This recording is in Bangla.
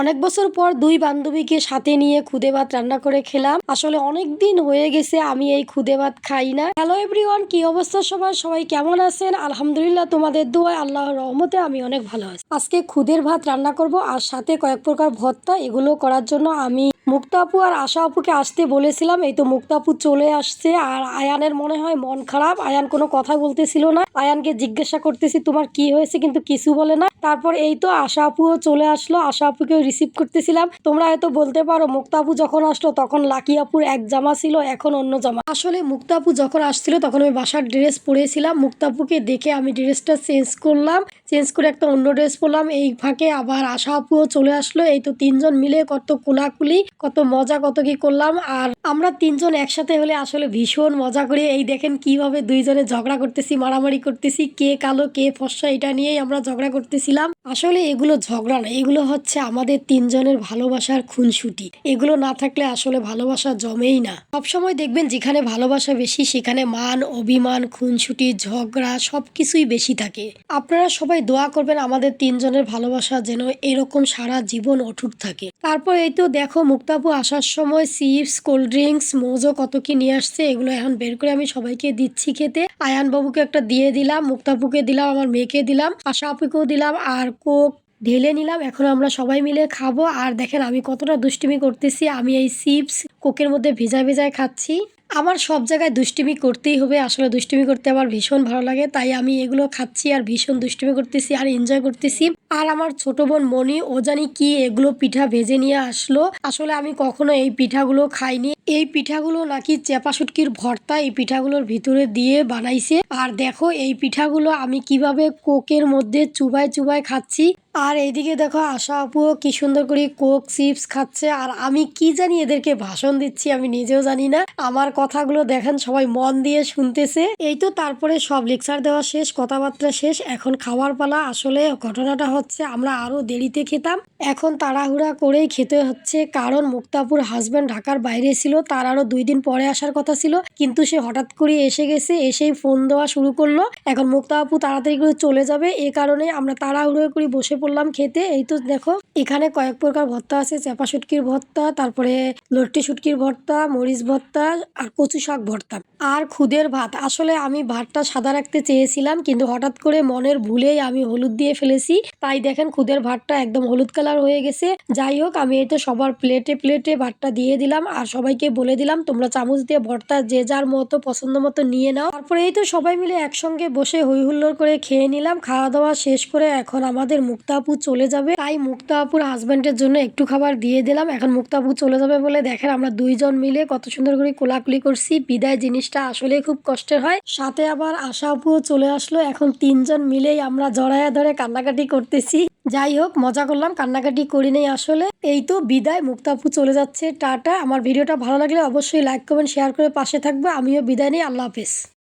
অনেক বছর পর দুই বান্ধবীকে সাথে নিয়ে খুদে ভাত রান্না করে খেলাম। আসলে অনেক দিন হয়ে গেছে, আমি এই খুদে ভাত খাই না। হ্যালো এভরিওয়ান কি অবস্থা সবার? সবাই কেমন আছেন? আলহামদুলিল্লাহ, তোমাদের দোয়া আল্লাহর রহমতে আমি অনেক ভালো আছি। আজকে খুদের ভাত রান্না করব, আর সাথে কয়েক প্রকার ভর্তা, এগুলো করার জন্য আমি মুক্তা আপু আর আশা আপুকে আসতে বলেছিলাম, এই তো মুক্তা আপু চলে আসছে। আর আয়ানের মনে হয় মন খারাপ। আয়ান কোনো কথা বলতেছিল না। আয়ানকে জিজ্ঞাসা করতেছি, তোমার কি হয়েছে? কিন্তু কিছু বলে না। তারপর এই তো আশা আপুও চলে আসলো। আশা আপুকে রিসিভ করতেছিলাম। তোমরা হয়তো বলতে পারো মুক্তা আপু যখন আসলো তখন লাকি আপুর এক জামা ছিল, এখন অন্য জামা। আসলে মুক্তা আপু যখন আসছিল তখন আমি বাসার ড্রেস পরেছিলাম। মুক্তা আপুকে দেখে আমি ড্রেসটা চেঞ্জ করলাম। চেঞ্জ করে একটা অন্য ড্রেস পরলাম। এই ফাঁকে আবার আশা আপুও চলে আসলো। এই তো তিনজন মিলে কত কোলাকুলি, কত মজা, কত কি করলাম। আর আমরা তিনজন একসাথে হলে আসলে ভীষণ মজা করি। এই দেখেন কীভাবে দুইজনে ঝগড়া করতেছি, মারামারি করতেছি, কে কালো, কে ফর্সা, এটা নিয়েই আমরা ঝগড়া করতেছিলাম। আসলে এগুলো ঝগড়া না, এগুলো হচ্ছে আমাদের তিনজনের ভালোবাসার খুনসুটি। এগুলো না থাকলে আসলে ভালোবাসা জমেই না। সবসময় দেখবেন যেখানে ভালোবাসা বেশি, সেখানে মান, অভিমান, খুনসুটি, ঝগড়া সবকিছুই বেশি থাকে। আপনারা সবাই দোয়া করবেন আমাদের তিনজনের ভালোবাসা যেন এরকম সারা জীবন অটুট থাকে। তারপর এই তো দেখো মুক্তাপু আসার সময় চিপস, কোল্ড ড্রিঙ্কস, মোজো কত কি নিয়ে আসছে, এগুলো এখন বের করে আমি সবাইকে দিচ্ছি খেতে। আয়ান বাবুকে একটা দিয়ে দিলাম, মুক্তাপুকে দিলাম, আমার মেয়েকে দিলাম আশা আপুকেও দিলাম আর কোক ঢেলে নিলাম। এখন আমরা সবাই মিলে খাব। আর দেখেন আমি কতটা দুষ্টুমি করতেছি, আমি এই চিপস কোকের মধ্যে ভেজা ভেজায় খাচ্ছি। আমার সব জায়গায় দুষ্টুমি করতেই হবে। আসলে দুষ্টুমি করতে আমার ভীষণ ভালো লাগে। তাই আমি এগুলো খাচ্ছি আর ভীষণ দুষ্টুমি করতেছি আর এনজয় করতেছি। আর আমার ছোট বোন মনি ও জানি কি এগুলো পিঠা ভেজে নিয়ে আসলো। আসলে আমি কখনো এই পিঠাগুলো খাইনি। এই পিঠাগুলো নাকি চেপা শুটকির ভর্তা এই পিঠাগুলোর ভিতরে দিয়ে বানাইছে। আর দেখো, এই পিঠাগুলো আমি কীভাবে কোকের মধ্যে চুবাই চুবাই খাচ্ছি। আর এইদিকে দেখো, আশা আপুও কি সুন্দর করে কোক চিপস খাচ্ছে। আর আমি কি জানি এদেরকে ভাষণ দিচ্ছি আমি নিজেও জানি না। আমার কথাগুলো দেখেন, সবাই মন দিয়ে শুনতেছে। এই তো তারপরে সব লেকচার দেওয়া শেষ, কথাবার্তা শেষ। এখন খাওয়ার পালা। আসলে ঘটনাটা হচ্ছে, আমরা আরও দেরিতে খেতাম। এখন তাড়াহুড়া করেই খেতে হচ্ছে, কারণ মুক্তাপুর হাজব্যান্ড ঢাকার বাইরে ছিল। তার আরও দুই দিন পরে আসার কথা ছিল। কিন্তু সে হঠাৎ করে এসে গেছে, এসেই ফোন দেওয়া শুরু করল। এখন মুক্তা আপু তাড়াতাড়ি করে চলে যাবে। এ কারণে আমরা তাড়াহুড়ো করে বসে পড়লাম খেতে। এই তো দেখো, এখানে কয়েক প্রকার ভর্তা আছে। চেপা শুটকির ভর্তা, তারপরে লট্টি শুটকির ভর্তা, মরিচ ভর্তা আর কচু শাক ভর্তা। আর খুদের ভাত। আসলে আমি ভাতটা সাদা রাখতে চেয়েছিলাম, কিন্তু হঠাৎ করে মনের ভুলেই আমি হলুদ দিয়ে ফেলেছি। তাই দেখেন খুদের ভাতটা একদম হলুদ কালার হয়ে গেছে। যাই হোক, আমি তো সবার প্লেটে প্লেটে ভাতটা দিয়ে দিলাম আর সবাইকে বলে দিলাম, তোমরা চামচ দিয়ে ভর্তা যে যার মতো, পছন্দ মতো নিয়ে নাও। তারপরে এই তো সবাই মিলে একসঙ্গে বসে হই হুল্লোড় করে খেয়ে নিলাম। খাওয়া দাওয়া শেষ করে এখন আমাদের মুক্তা আপু চলে যাবে। তাই মুক্তা আপুর হাজবেন্ডের জন্য একটু খাবার দিয়ে দিলাম। এখন মুক্তা আপু চলে যাবে বলে দেখেন আমরা দুইজন মিলে কত সুন্দর করে কোলাকুলি করছি, বিদায় জিনিসটা আসলে খুব কষ্টের হয়। সাথে আবার আশা আপুও চলে আসলো, এখন তিনজন মিলেই আমরা জড়ায়া ধরে কান্নাকাটি করতেছি। যাই হোক, মজা করলাম, কান্নাকাটি করি নেই আসলে। এই তো বিদায়, মুক্তাপু চলে যাচ্ছে, টাটা। আমার ভিডিওটা ভালো লাগলে অবশ্যই লাইক কমেন্ট শেয়ার করে পাশে থাকব। আমিও বিদায় নেই, আল্লাহ হাফেজ।